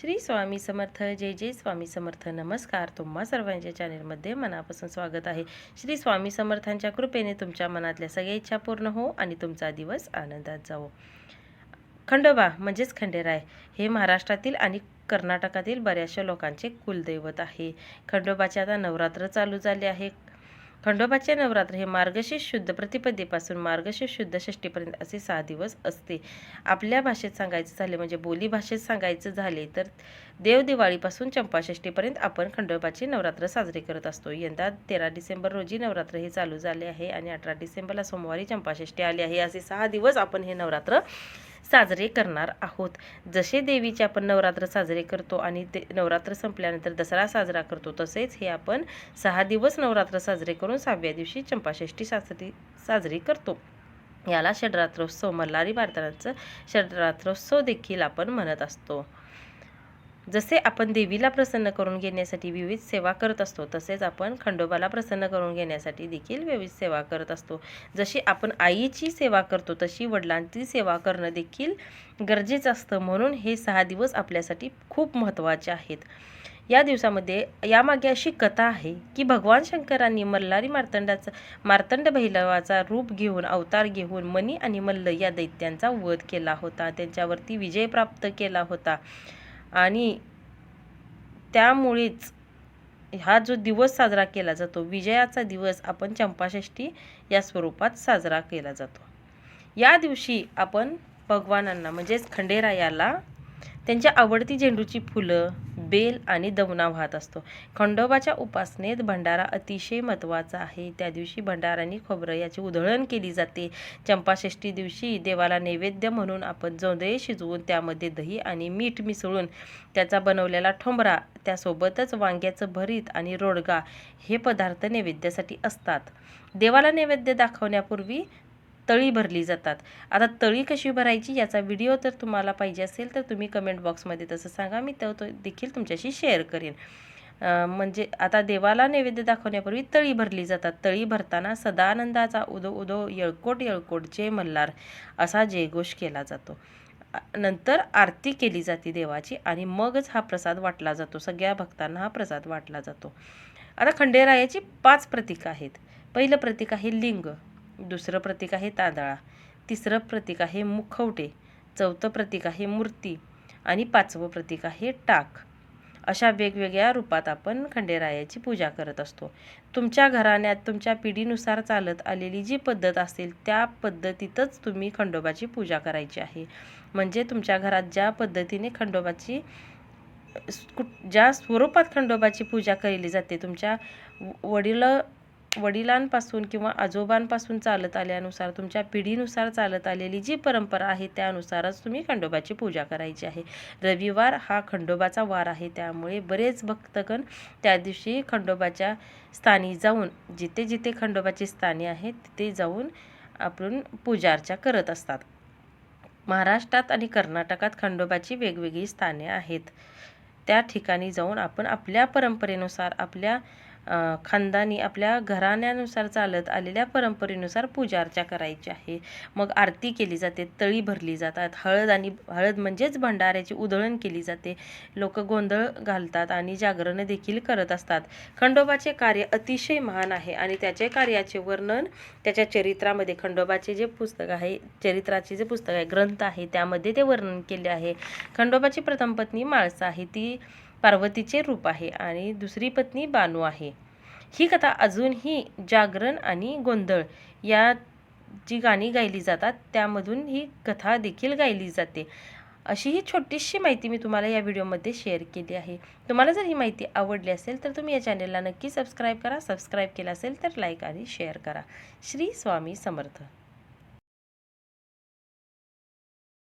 श्री स्वामी समर्थ जय जय स्वामी समर्थ. नमस्कार. तुम्हा सर्वांच्या चॅनेलमध्ये मनापासून स्वागत आहे. श्री स्वामी समर्थांच्या कृपेने तुमच्या मनातल्या सगळ्या इच्छा पूर्ण हो आणि तुमचा दिवस आनंदात जावो. खंडोबा म्हणजेच खंडेराय हे महाराष्ट्रातील आणि कर्नाटकातील बऱ्याचशा लोकांचे कुलदैवत आहे. खंडोबाचे आता नवरात्र चालू झाले आहे. खंडोबाचे नवरात्र हे मार्गशीर्ष शुद्ध प्रतिपदेपासून मार्गशीर्ष शुद्ध षष्टीपर्यंत असे सहा दिवस असते. आपल्या भाषेत सांगायचं झाले म्हणजे बोली भाषेत सांगायचं झाले तर देव दिवाळीपासून चंपाषष्टीपर्यंत आपण खंडोबाचे नवरात्र साजरे करत असतो. यंदा तेरा डिसेंबर रोजी नवरात्र हे चालू झाले आहे आणि अठरा डिसेंबरला सोमवारी चंपाषष्टी आली आहे. असे सहा दिवस आपण हे नवरात्र साजरे करणार आहोत. जसे देवीचे आपण नवरात्र साजरे करतो आणि ते नवरात्र संपल्यानंतर दसरा साजरा करतो तसेच हे आपण सहा दिवस नवरात्र साजरे करून सहाव्या दिवशी चंपाषष्ठी साजरी साजरी करतो. याला षडरात्रोत्सव मल्हारी भारताचं षडरात्रोत्सव देखील आपण म्हणत असतो. जसे आपण देवीला प्रसन्न करून घेण्यासाठी विविध सेवा करत असतो तसेच आपण खंडोबाला प्रसन्न करून घेण्यासाठी देखील विविध सेवा करत असतो. जशी आपण आईची सेवा करतो तशी वडिलांची सेवा करणं देखील गरजेचं असतं. म्हणून हे सहा दिवस आपल्यासाठी खूप महत्त्वाचे आहेत. या दिवसामध्ये यामागे अशी कथा आहे की भगवान शंकरांनी मल्हारी मार्तंडाचा मार्तंड भैरवाचा रूप घेऊन अवतार घेऊन मनी आणि मल्ल या दैत्यांचा वध केला होता. त्यांच्यावरती विजय प्राप्त केला होता. आणि त्यामुळेच हा जो दिवस साजरा केला जातो विजयाचा दिवस आपण चंपाषष्ठी या स्वरूपात साजरा केला जातो. या दिवशी आपण भगवानांना म्हणजेच खंडेरायाला त्यांच्या आवडती झेंडूची फुलं बेल आणि दवना वाहत असतो. खंडोबाच्या उपासनेत भंडारा अतिशय महत्त्वाचा आहे. त्या दिवशी भंडाराने खोबरं याची उधळण केली जाते. चंपाषष्ठी दिवशी देवाला नैवेद्य म्हणून आपण जोंधळे शिजवून त्यामध्ये दही आणि मीठ मिसळून त्याचा बनवलेला ठोंबरा त्यासोबतच वांग्याचं भरीत आणि रोडगा हे पदार्थ नैवेद्यासाठी असतात. देवाला नैवेद्य दाखवण्यापूर्वी तळी भरली जातात. आता तळी कशी भरायची याचा व्हिडिओ जर तुम्हाला पाहिजे असेल तर तुम्ही कमेंट बॉक्समध्ये तसं सांगा. मी तो तो देखील तुमच्याशी शेअर करेन. म्हणजे आता देवाला नैवेद्य दाखवण्यापूर्वी तळी भरली जातात. तळी भरताना सदानंदाचा उदो उदो येळकोट येळकोट जय मल्हार असा जयघोष केला जातो. नंतर आरती केली जाते देवाची आणि मगच हा प्रसाद वाटला जातो. सगळ्या भक्तांना हा प्रसाद वाटला जातो. आता खंडेरायाची पाच प्रतीक आहेत. पहिलं प्रतीक आहे लिंग. दुसरं प्रतीक आहे तांदळा. तिसरं प्रतीक आहे मुखवटे. चौथं प्रतीक आहे मूर्ती. आणि पाचवं प्रतीक आहे टाक. अशा वेगवेगळ्या रूपात आपण खंडेरायाची पूजा करत असतो. तुमच्या घराण्यात तुमच्या पिढीनुसार चालत आलेली जी पद्धत असेल त्या पद्धतीतच तुम्ही खंडोबाची पूजा करायची आहे. म्हणजे तुमच्या घरात ज्या पद्धतीने खंडोबाची ज्या स्वरूपात खंडोबाची पूजा केली जाते तुमच्या वडील वडिलांपासून किंवा आजोबांपासून चालत आल्यानुसार तुमच्या पिढीनुसार चालत आलेली जी परंपरा आहे त्यानुसारच तुम्ही खंडोबाची पूजा करायची आहे. रविवार हा खंडोबाचा वार आहे त्यामुळे बरेच भक्तगण त्या दिवशी खंडोबाच्या स्थानी जाऊन जिथे जिथे खंडोबाची स्थाने आहेत तिथे जाऊन आपण पूजार्चा करत असतात. महाराष्ट्रात आणि कर्नाटकात खंडोबाची वेगवेगळी स्थाने आहेत. त्या ठिकाणी जाऊन आपण आपल्या परंपरेनुसार आपल्या खानदानी आपल्या घराण्यानुसार चालत आलेल्या परंपरेनुसार पूजा अर्चा करायची आहे. मग आरती केली जाते तळी भरली जातात हळद आणि हळद म्हणजेच भंडाऱ्याची उधळण केली जाते. लोक गोंधळ घालतात आणि जागरण देखील करत असतात. खंडोबाचे कार्य अतिशय महान आहे आणि त्याचे कार्याचे वर्णन त्याच्या चरित्रामध्ये खंडोबाचे जे पुस्तक आहे चरित्राचे जे पुस्तक आहे ग्रंथ आहे त्यामध्ये ते वर्णन केले आहे. खंडोबाची प्रथम पत्नी माळसा आहे. ती पार्वतीचे रूप आहे आणि दुसरी पत्नी बानू आहे. ही कथा अजूनही जागरण आणि गोंधळ या जी गाणी गायली जातात त्यामधून ही कथा देखील गायली जाते. अशी ही छोटीशी माहिती मी तुम्हाला या व्हिडिओमध्ये शेअर केली आहे. तुम्हाला जर ही माहिती आवडली असेल तर तुम्ही या चॅनेलला नक्की सबस्क्राईब करा. सबस्क्राईब केला असेल तर लाईक आणि शेअर करा. श्री स्वामी समर्थ.